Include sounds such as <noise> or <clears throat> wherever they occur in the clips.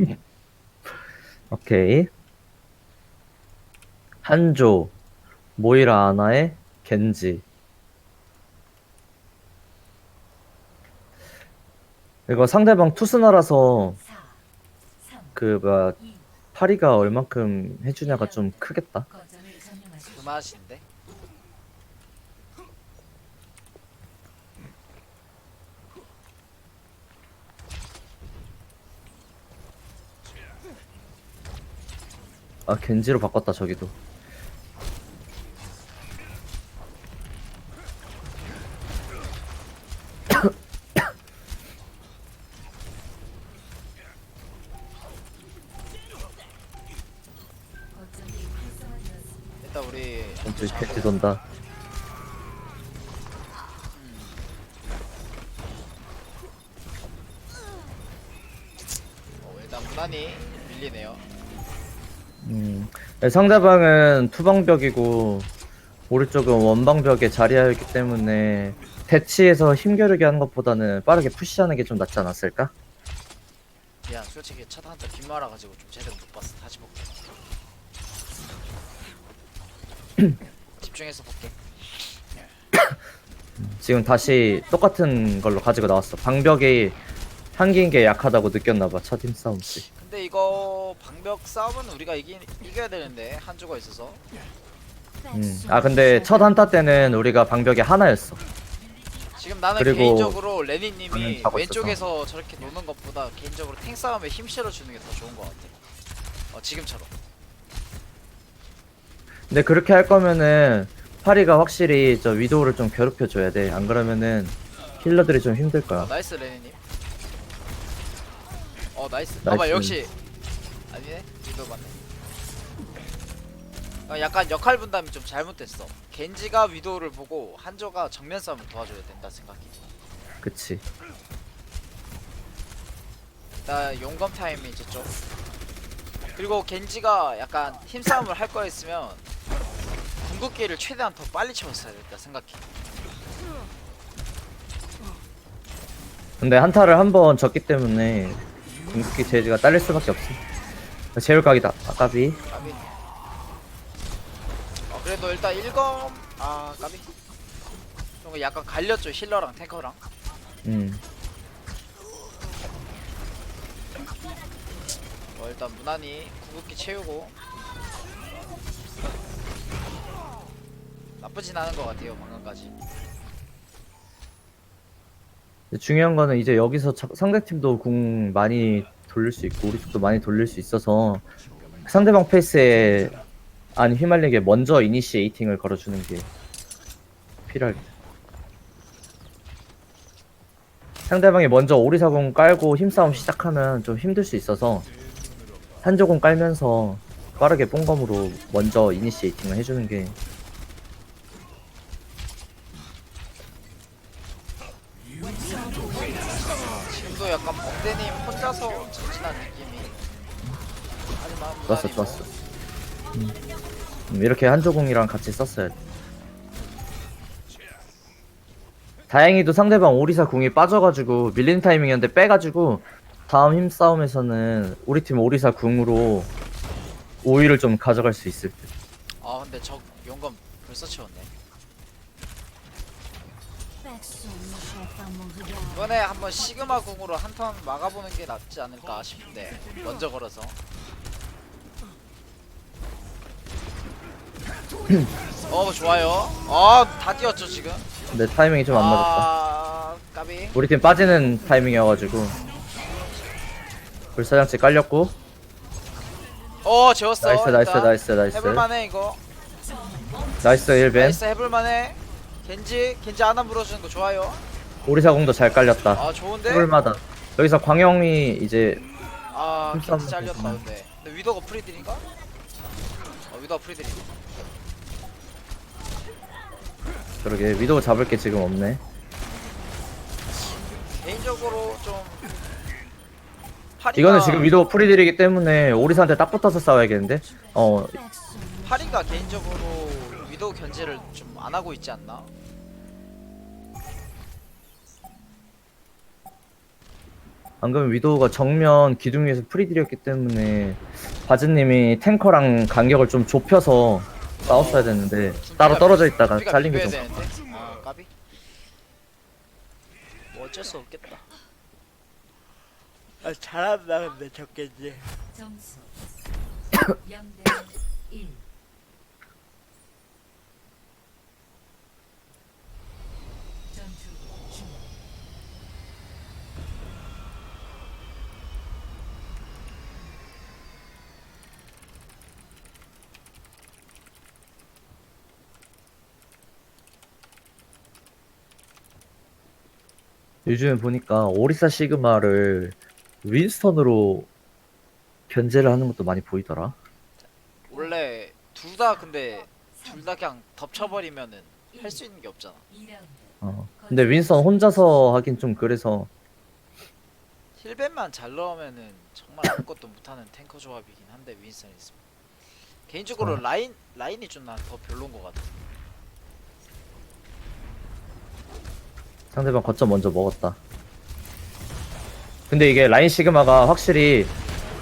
<laughs> 오케이. 한조, 모이라 아나의 겐지. 이거 상대방 투스나라서 그 뭐야 파리가 얼만큼 해주냐가 좀 크겠다. 그 맛인데. 아 겐지로 바꿨다 저기도. 일단 우리 겐지 겐지 돈다. 어, 일단 무난히 밀리네요. 음. 상대방은 투방벽이고 오른쪽은 원방벽에 자리하였기 때문에 대치해서 힘겨루게 하는 것보다는 빠르게 푸시하는 게 좀 낫지 않았을까? 미안 솔직히 첫 한타 뒷말아 가지고 좀 제대로 못 봤어. 다시 볼게. <clears throat> 집중해서 볼게. 지금 다시 똑같은 걸로 가지고 나왔어. 방벽이 한기인 게 약하다고 느꼈나봐. 첫 힘싸움 때. 근데 이거 방벽 싸움은 우리가 이기, 이겨야 되는데 한조가 있어서 음. 아 근데 첫 한타 때는 우리가 방벽이 하나였어. 지금 나는 그리고 개인적으로 저는 레니님이 자고 왼쪽에서 저렇게 노는 것보다 개인적으로 탱 싸움에 힘 실어주는 게 더 좋은 것 같아. 어 지금처럼. 근데 그렇게 할 거면은 파리가 확실히 저 위도우를 좀 괴롭혀 줘야 돼. 안 그러면은 힐러들이 좀 힘들 어, 거야. 나이스 레니님. 어 나이스. 봐봐 나이스. 역시 아니네 리더 맞네. 어, 약간 역할 분담이 좀 잘못됐어. 겐지가 위도우를 보고 한조가 정면 싸움을 도와줘야 된다 생각해. 그치. 나 용검 타임이 이제 좀 그리고 겐지가 약간 힘 싸움을 할 거였으면 궁극기를 최대한 더 빨리 채웠어야 됐다 생각해 근데 한타를 한 번 졌기 때문에 궁극기 제지가 딸릴 수밖에 없어. 제울 각이다. 아 까비. 까비 어 그래도 일단 1검 아 까비 좀 약간 갈렸죠 힐러랑 탱커랑 음. 어 일단 무난히 궁극기 채우고 나쁘진 않은 것 같아요 방금까지 중요한 거는 이제 여기서 자- 상대팀도 궁 많이 돌릴 수 있고 우리 쪽도 많이 돌릴 수 있어서 상대방 페이스에 안 휘말리게 먼저 이니시에이팅을 걸어주는 게 필요할 때. 상대방이 먼저 오리사공 깔고 힘싸움 시작하면 좀 힘들 수 있어서 한조공 깔면서 빠르게 뽕검으로 먼저 이니시에이팅을 해주는 게 멍대님 혼자서 전진한 느낌이 하지만 좋았어 무난히 좋았어. 음. 음, 이렇게 한조공이랑 같이 썼어야 돼. 다행히도 상대방 오리사 궁이 빠져가지고 밀린 타이밍이었는데 빼가지고 다음 힘싸움에서는 우리 팀 오리사 궁으로 오위를 좀 가져갈 수 있을 듯. 아 근데 저 용검 벌써 채웠네 이번에 한번 시그마 궁으로 한 턴 막아보는 게 낫지 않을까 싶은데 먼저 걸어서. <laughs> 어 좋아요. 아다 뛰었죠 지금? 근데 타이밍이 좀 안 맞았다. 아 까비. 우리 팀 빠지는 타이밍이어가지고. 불사장치 깔렸고. 어 재웠어 나이스 나이스 일단. 나이스 나이스. 해볼만해 이거. 나이스 1벤. 나이스 해볼만해. 겐지 겐지 하나 물어주는 거 좋아요 오리사 궁도 잘 깔렸다. 아 좋은데? 해볼마다 여기서 광영이 이제 아 힘싸움 겐지 잘렸다. 근데. 근데 위도가 프리딜인가? 어 위도가 프리딜이네. 그러게 위도우 잡을 게 지금 없네. 개인적으로 좀 이거는 지금 위도우 프리딜이기 때문에 오리사한테 딱 붙어서 싸워야겠는데? 어. 파리가 개인적으로 위도우 견제를 좀 안 하고 있지 않나? 안 그러면 위도우가 정면 기둥 위에서 프리딜이었기 때문에 바즈님이 탱커랑 간격을 좀 좁혀서 싸웠어야 됐는데 따로 떨어져 있다가 잘린 게 비벼야 좀 되는데? 아 까비? 뭐 어쩔 수 없겠다. 아 잘한다 근데 적겠지. 점수 <coughs> 0대 1 전투 중 요즘에 보니까 오리사 시그마를 윈스턴으로 견제를 하는 것도 많이 보이더라. 원래 둘 다 근데 둘 다 그냥 덮쳐버리면은 할 수 있는 게 없잖아 2라운드 어. 근데 윈스턴 혼자서 하긴 좀 그래서 힐벤만 잘 넣으면은 정말 아무것도 못하는 탱커 조합이긴 한데 윈스턴 있으면 개인적으로 어. 라인 라인이 좀 난 더 별론 것 같아 상대방 거점 먼저 먹었다. 근데 이게 라인 시그마가 확실히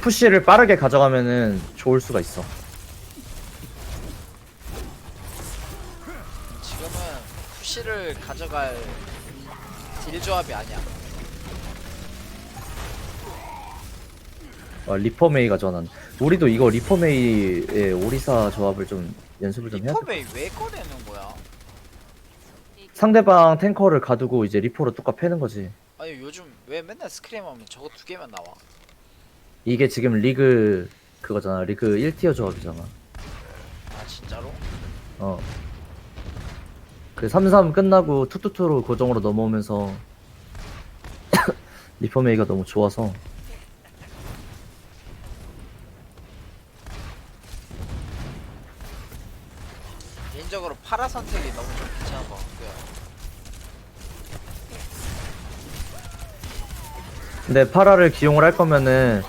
푸시를 빠르게 가져가면은 좋을 수가 있어. 지금은 푸시를 가져갈 딜 조합이 아니야 아, 리퍼메이가 전환. 우리도 이거 리퍼메이의 오리사 조합을 좀 연습을 좀 해야 돼. 리퍼베이 왜 꺼내는 상대방 탱커를 가두고 이제 리퍼로 뚜까 패는 거지. 아니 요즘 왜 맨날 스크림 하면 저거 두 개만 나와 이게 지금 리그 그거잖아. 리그 1티어 조합이잖아. 아 진짜로? 어. 그 3-3 끝나고 투투투로 고정으로 넘어오면서 <coughs> 리퍼메이가 너무 좋아서 개인적으로 파라 선택이 너무 같고요 근데 파라를 기용을 할 거면은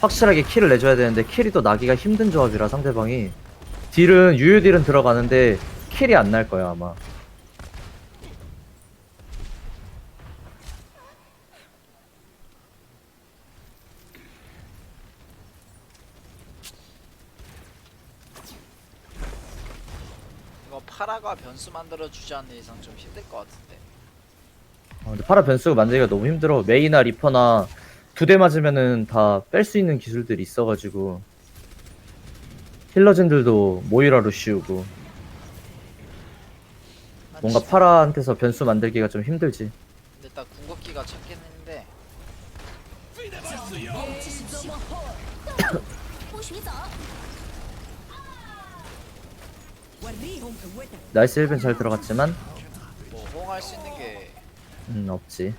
확실하게 킬을 내줘야 되는데 킬이 또 나기가 힘든 조합이라 상대방이. 딜은 유효 딜은 들어가는데 킬이 안 날 거야 아마 파라가 변수 만들어 주지 않는 이상 좀 힘들 것 같은데 어, 근데 파라 변수가 만들기가 너무 힘들어 메이나 리퍼나 두 대 맞으면은 다 뺄 수 있는 기술들이 있어가지고 힐러진들도 모이라로 씌우고 뭔가 파라한테서 변수 만들기가 좀 힘들지 근데 일단 궁극기가 찾긴 했는데 <coughs> 不许走！ 나이스 1벤 잘 들어갔지만 뭐 호응할 수 있는 게 음 없지.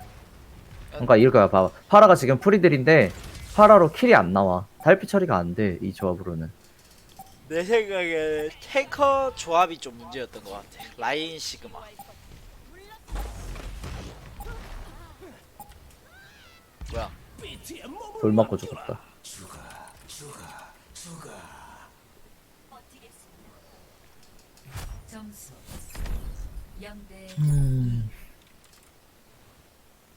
그러니까 이거야 봐봐. 파라가 지금 프리들인데 파라로 킬이 안 나와. 달피 처리가 안 돼 이 조합으로는. 내 생각에 탱커 조합이 좀 문제였던 것 같아. 라인 시그마. 뭐야? 돌 맞고 죽었다 점수 0대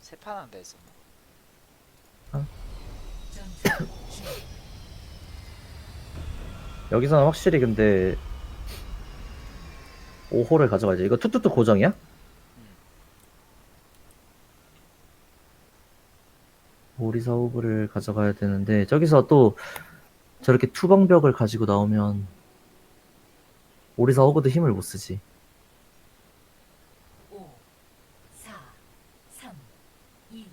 세판 한다 했었나 전투 중 여기서는 확실히 근데 5호를 가져가야지. 이거 투투투 고정이야? 오리사 호브를 가져가야 되는데 저기서 또 저렇게 투방벽을 가지고 나오면 오리사 호브도 힘을 못 쓰지 5 4 3 2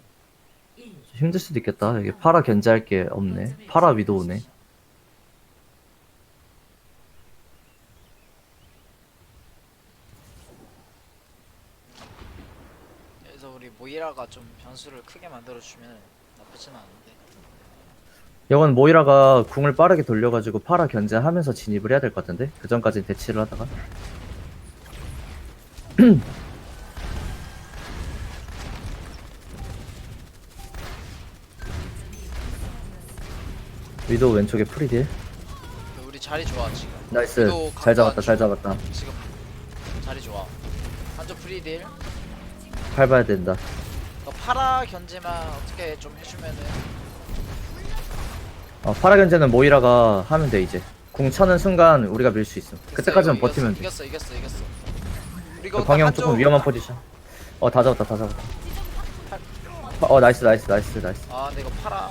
1 힘들 수도 있겠다. 여기 파라 견제할 게 없네. 파라 위도우네. 그래서 우리 모이라가 좀 변수를 크게 만들어 주면 나쁘진 않은데. 이건 모이라가 궁을 빠르게 돌려가지고 파라 견제하면서 진입을 해야 될 것 같은데? 그 전까지 대치를 하다가 <clears throat> 위도우 왼쪽에 프리딜 우리 자리 좋아 지금 나이스 위도우 잘 잡았다 잘 잡았다 지금 자리 좋아 한쪽 프리딜 팔 봐야 된다 너 파라 견제만 어떻게 좀 해주면은 어, 파라 견제는 모이라가 하면 돼 이제. 궁 차는 순간 우리가 밀 수 있어. 됐어, 그때까지만 이거 버티면 돼. 이겼어 이겼어 이겼어 그리고 그 광영 딱 조금 위험한 포지션. 어 다 잡았다 다 잡았다. 어 나이스 나이스 나이스 나이스. 아 근데 이거 파라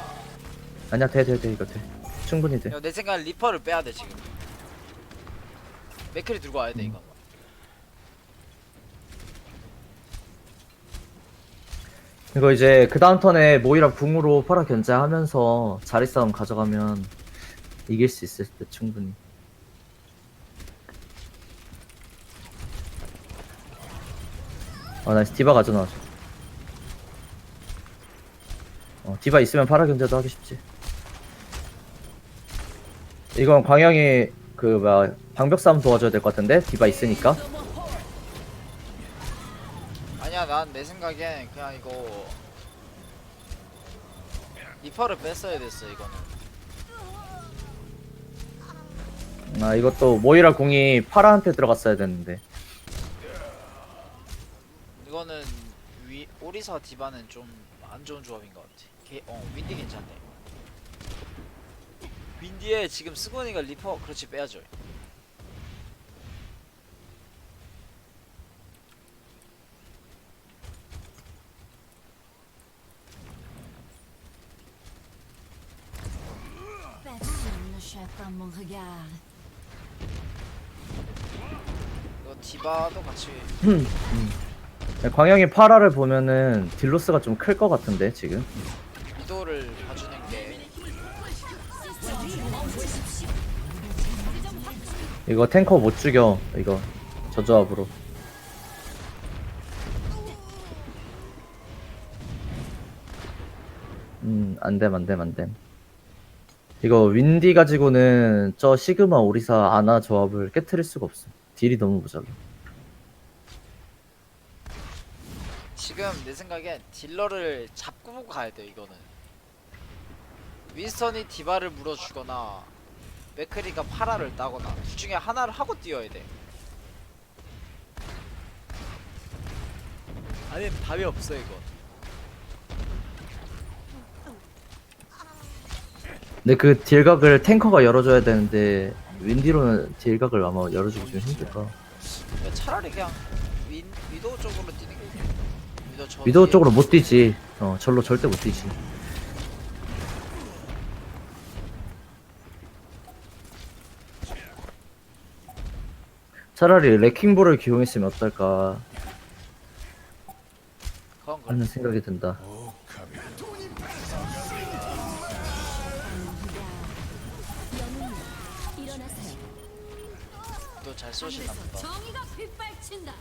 아니야 돼 돼 돼 이거 돼. 충분히 돼. 야, 내 생각엔 리퍼를 빼야 돼 지금 맥크리 들고 와야 음. 돼 이거 이거 이제 그 다음 턴에 모이라 궁으로 파라 견제하면서 자리 싸움 가져가면 이길 수 있을 때 충분히. 아 나이스 디바 가져놔. 어 디바 있으면 파라 견제도 하기 쉽지. 이건 광영이 그 뭐야 방벽 싸움 도와줘야 될 것 같은데 디바 있으니까. 아니야 난 내 생각엔 그냥 이거 리퍼를 뺐어야 됐어 이거는 아 이것도 모이라 궁이 파라한테 들어갔어야 됐는데. 이거는 위 오리사 디바는 좀 안 좋은 조합인 것 같아 게, 어 윈디 괜찮네 윈디에 지금 스고니가 리퍼 그렇지 빼야죠. 이거 디바도 같이 광영이 파라를 보면은 딜로스가 좀 클 것 같은데 지금. 이거 탱커 못 죽여 이거 저 조합으로. 음 안됨 안됨 안됨. 이거 윈디 가지고는 저 시그마 오리사 아나 조합을 깨트릴 수가 없어. 딜이 너무 모자라. 지금 내 생각엔 딜러를 잡고 보고 가야 돼 이거는 윈스턴이 디바를 물어주거나 맥크리가 파라를 따거나 둘 중에 하나를 하고 뛰어야 돼 아니면 답이 없어 이거 근데 그 딜각을 탱커가 열어줘야 되는데 윈디로는 딜각을 아마 열어주기 좀 힘들 거야. 그냥 차라리 그냥 윈, 위도우 쪽으로 뛰는 게 위도우 뒤에 쪽으로 못 뛰지. 어, 절로 절대 못 뛰지. 차라리 레킹볼을 기용했으면 어떨까 그건 그래 하는 생각이 든다. 일어나세요. 위도우 잘 쏘시나 보다 정의가 빗발친다.